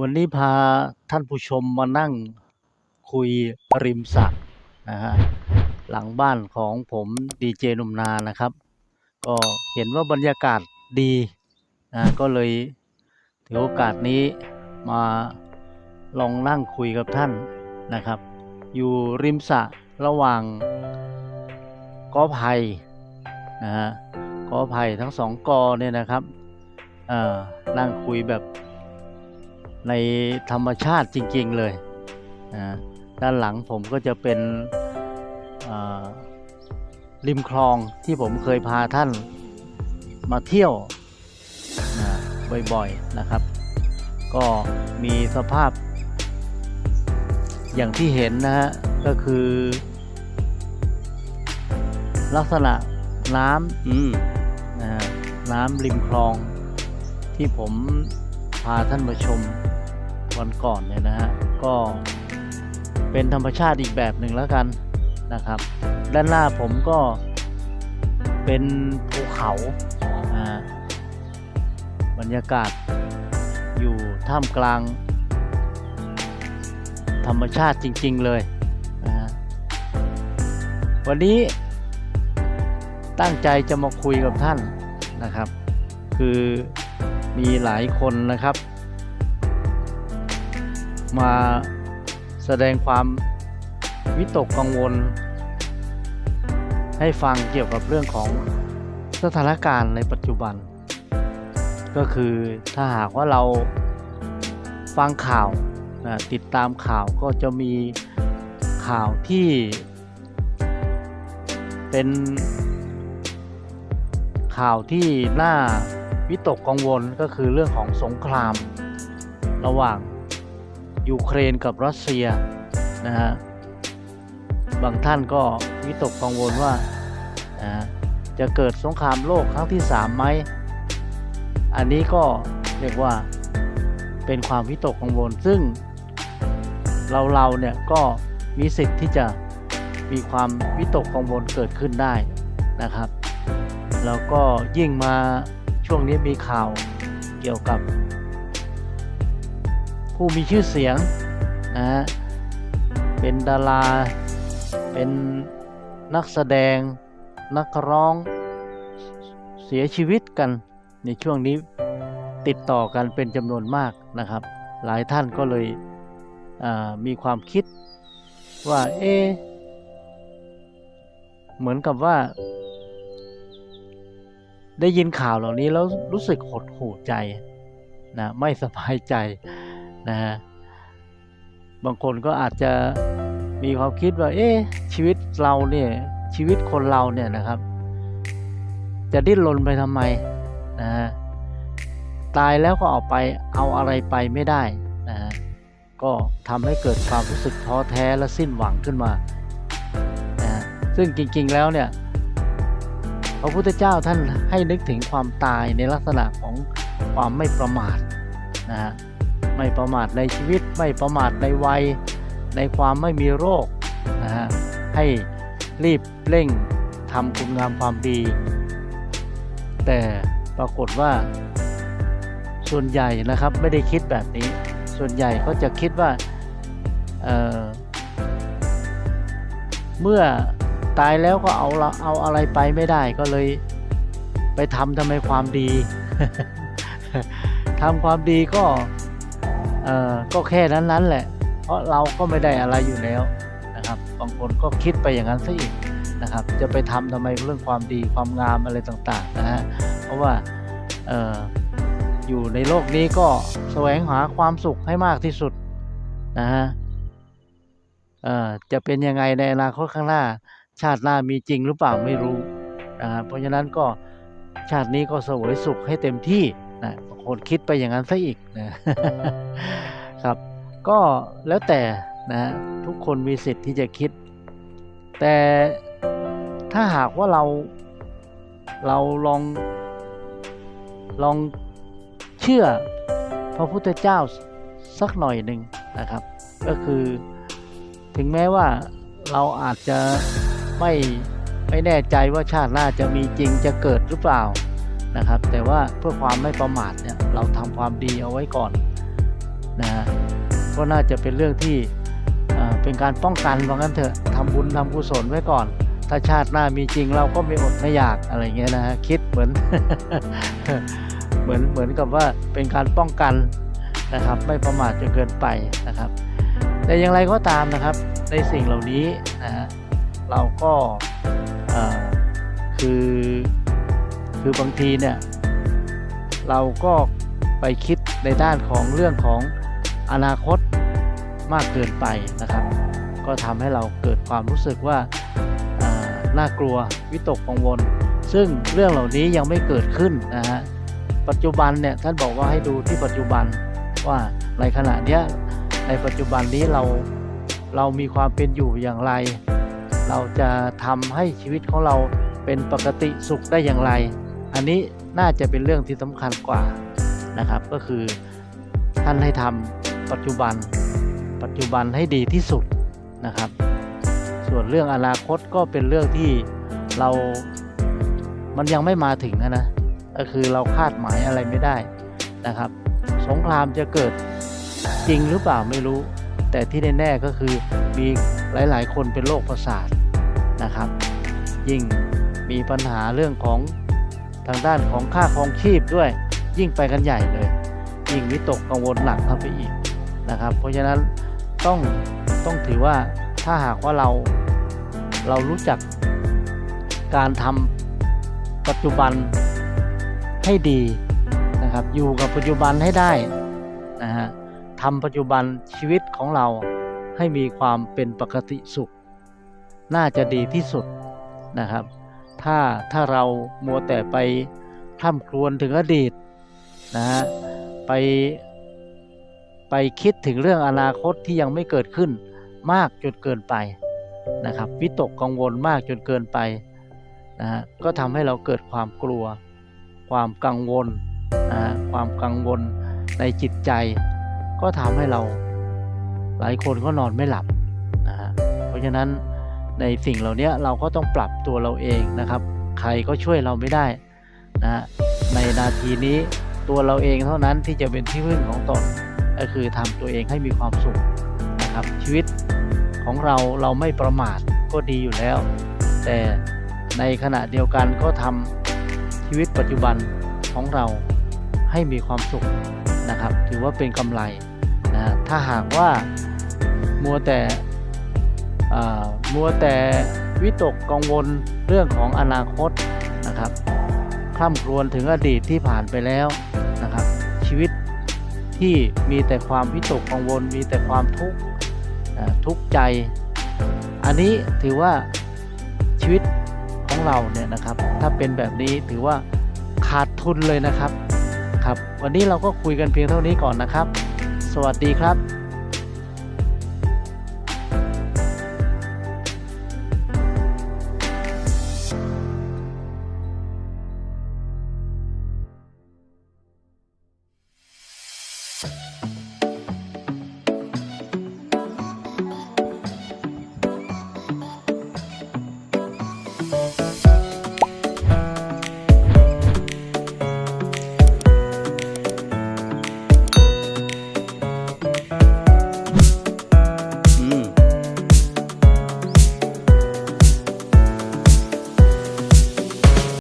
วันนี้พาท่านผู้ชมมานั่งคุยริมสระนะฮะหลังบ้านของผมดีเจนุ่มนานะครับ ก็เห็นว่าบรรยากาศดีนะก็เลยถือโอกาสนี้มาลองนั่งคุยกับท่านนะครับ อยู่ริมสระระหว่างกอไผ่นะฮะกอไผ่ทั้งสองกอเนี่ยนะครับอ่อนั่งคุยแบบ ในธรรมชาติจริง ๆ เลยนะด้านหลังผมก็จะเป็นอ่าริมคลองที่ผมเคยพาท่านมาเที่ยวนะบ่อยๆนะครับ ก็มีสภาพ อย่างที่เห็นนะฮะก็คือ ลักษณะน้ำอืมนะฮะน้ำริมคลองที่ผมพาท่านมาชม วันก่อนเนี่ยนะฮะก็เป็นธรรมชาติอีกแบบหนึ่งแล้วกันนะครับ ด้านหน้าผมก็เป็นภูเขาอ่าบรรยากาศอยู่ท่ามกลาง ธรรมชาติจริง ๆ เลยนะวันนี้ตั้งใจจะมาคุยกับท่านนะครับ คือมีหลายคนนะครับ มาแสดงความวิตกกังวล ให้ฟังเกี่ยวกับเรื่องของสถานการณ์ในปัจจุบัน ก็คือถ้าหากว่าเราฟังข่าวนะติดตามข่าวก็จะมีข่าวที่เป็นข่าวที่น่าวิตกกังวลก็คือเรื่องของสงคราม ระหว่าง ยูเครนกับรัสเซียนะฮะบางท่านก็วิตกกังวลว่านะจะเกิดสงครามโลกครั้งที่ 3 ไหม อันนี้ก็เรียกว่าเป็นความวิตกกังวล ซึ่งเราเราเนี่ยก็มีสิทธิ์ที่จะมีความวิตกกังวลเกิดขึ้นได้นะครับ แล้วก็ยิ่งมาช่วงนี้มีข่าวเกี่ยวกับ ผู้มีชื่อเสียงนะฮะเป็นดารา เป็นนักแสดง นักร้อง เสียชีวิตกันในช่วงนี้ติดต่อกันเป็นจำนวนมากนะครับ หลายท่านก็เลยมีความคิดว่าเอเหมือนกับว่า ได้ยินข่าวเหล่านี้แล้วรู้สึกหดหู่ใจนะไม่สบายใจ นะฮะบางคนก็อาจจะมีความคิดว่า เอ๊ะชีวิตเราเนี่ยชีวิตคนเราเนี่ยนะครับ จะดิ้นรนไปทำไมนะฮะตายแล้วก็เอาไปเอาอะไรไปไม่ได้นะฮะก็ทำให้เกิดความรู้สึกท้อแท้และสิ้นหวังขึ้นมานะฮะซึ่งจริงๆแล้วเนี่ยพระพุทธเจ้าท่านให้นึกถึงความตายในลักษณะของความไม่ประมาทนะฮะ ไม่ประมาทในชีวิต ไม่ประมาทในวัย ในความไม่มีโรคนะฮะให้รีบเร่งทำคุณงามความดี แต่ปรากฏว่า ส่วนใหญ่นะครับไม่ได้คิดแบบนี้ ส่วนใหญ่ก็จะคิดว่าเเมื่อตายแล้วก็เอาเอาอะไรไปไม่ได้ก็เลยไปทำทำไมความดีทำความดีก็ เออก็แค่นั้นนั้นแหละ เพราะเราก็ไม่ได้อะไรอยู่แล้วนะครับบางคนก็คิดไปอย่างนั้นซะอีกนะครับ จะไปทำทำไมเรื่องความดีความงามอะไรต่างๆนะฮะเพราะว่าเอออยู่ในโลกนี้ก็แสวงหาความสุขให้มากที่สุดนะฮะเอ่อจะเป็นยังไงในอนาคตข้างหน้า ชาติหน้ามีจริงหรือเปล่าไม่รู้นะครับเพราะฉะนั้นก็ชาตินี้ก็เสวยสุขให้เต็มที่ นะบางคนคิดไปอย่างนั้นซะอีกนะครับ ก็แล้วแต่นะฮะทุกคนมีสิทธิ์ที่จะคิด แต่ถ้าหากว่าเราเราลองลองเชื่อพระพุทธเจ้าสักหน่อยหนึ่งนะครับ ก็คือถึงแม้ว่าเราอาจจะไม่ไม่แน่ใจว่าชาติหน้าจะมีจริงจะเกิดหรือเปล่า นะครับ แต่ว่าเพื่อความไม่ประมาทเนี่ยเราทำความดีเอาไว้ก่อนนะฮะก็น่าจะเป็นเรื่องที่เป็นการป้องกันว่างั้นเถอะทำบุญทำกุศลไว้ก่อน ถ้าชาติหน้ามีจริงเราก็ไม่อดไม่อยากอะไรเงี้ยนะฮะคิดเหมือนเหมือนเหมือนกับว่าเป็นการป้องกันนะครับไม่ประมาทจนเกินไปนะครับ แต่อย่างไรก็ตามนะครับในสิ่งเหล่านี้นะฮะเราก็คือ คือบางทีเนี่ยเราก็ไปคิดในด้านของเรื่องของอนาคตมากเกินไปนะครับ ก็ทำให้เราเกิดความรู้สึกว่าาน่ากลัววิตกกังวล ซึ่งเรื่องเหล่านี้ยังไม่เกิดขึ้นนะฮะปัจจุบันเนี่ยท่านบอกว่าให้ดูที่ปัจจุบันว่าในขณะเนี้ยในปัจจุบันนี้เราเรามีความเป็นอยู่อย่างไร เราจะทำให้ชีวิตของเราเป็นปกติสุขได้อย่างไร อันนี้น่าจะเป็นเรื่องที่สำคัญกว่านะครับ ก็คือท่านให้ทำปัจจุบัน ปัจจุบันให้ดีที่สุดนะครับ ส่วนเรื่องอนาคตก็เป็นเรื่องที่เรามันยังไม่มาถึงนะนะก็คือเราคาดหมายอะไรไม่ได้นะครับ สงครามจะเกิดจริงหรือเปล่าไม่รู้ แต่ที่แน่ๆก็คือมีหลายๆ คนเป็นโรคประสาทนะครับ ยิ่งมีปัญหาเรื่องของ ทางด้านของค่าครองชีพด้วย ยิ่งไปกันใหญ่เลย ยิ่งวิตกกังวลหนักเข้าไปอีกนะครับ เพราะฉะนั้นต้องต้องถือว่าถ้าหากว่าเราเรารู้จักการทำปัจจุบันให้ดีนะครับ อยู่กับปัจจุบันให้ได้นะฮะทำปัจจุบันชีวิตของเราให้มีความเป็นปกติสุข น่าจะดีที่สุดนะครับ ถ้าถ้าเรามัวแต่ไปท่ำครวญถึงอดีตนะฮะไปไปคิดถึงเรื่องอนาคตที่ยังไม่เกิดขึ้นมากจนเกินไปนะครับวิตกกังวลมากจนเกินไปนะฮะก็ทำให้เราเกิดความกลัว ความกังวลนะฮะความกังวลในจิตใจ ก็ทำให้เราหลายคนก็นอนไม่หลับนะฮะเพราะฉะนั้น ในสิ่งเหล่านี้เราก็ต้องปรับตัวเราเองนะครับ ใครก็ช่วยเราไม่ได้นะในนาทีนี้ตัวเราเองเท่านั้นที่จะเป็นที่พึ่งของตนก็คือทำตัวเองให้มีความสุขนะครับ ชีวิตของเราเราไม่ประมาทก็ดีอยู่แล้ว แต่ในขณะเดียวกันก็ทำชีวิตปัจจุบันของเราให้มีความสุขนะครับ ถือว่าเป็นกำไรนะถ้าหากว่ามัวแต่ มัวแต่วิตกกังวลเรื่องของอนาคตนะครับคร่ำครวญถึงอดีตที่ผ่านไปแล้วนะครับ ชีวิตที่มีแต่ความวิตกกังวล มีแต่ความทุกข์ทุกข์ใจ อันนี้ถือว่าชีวิตของเราเนี่ยนะครับ ถ้าเป็นแบบนี้ถือว่าขาดทุนเลยนะครับครับ วันนี้เราก็คุยกันเพียงเท่านี้ก่อนนะครับ สวัสดีครับ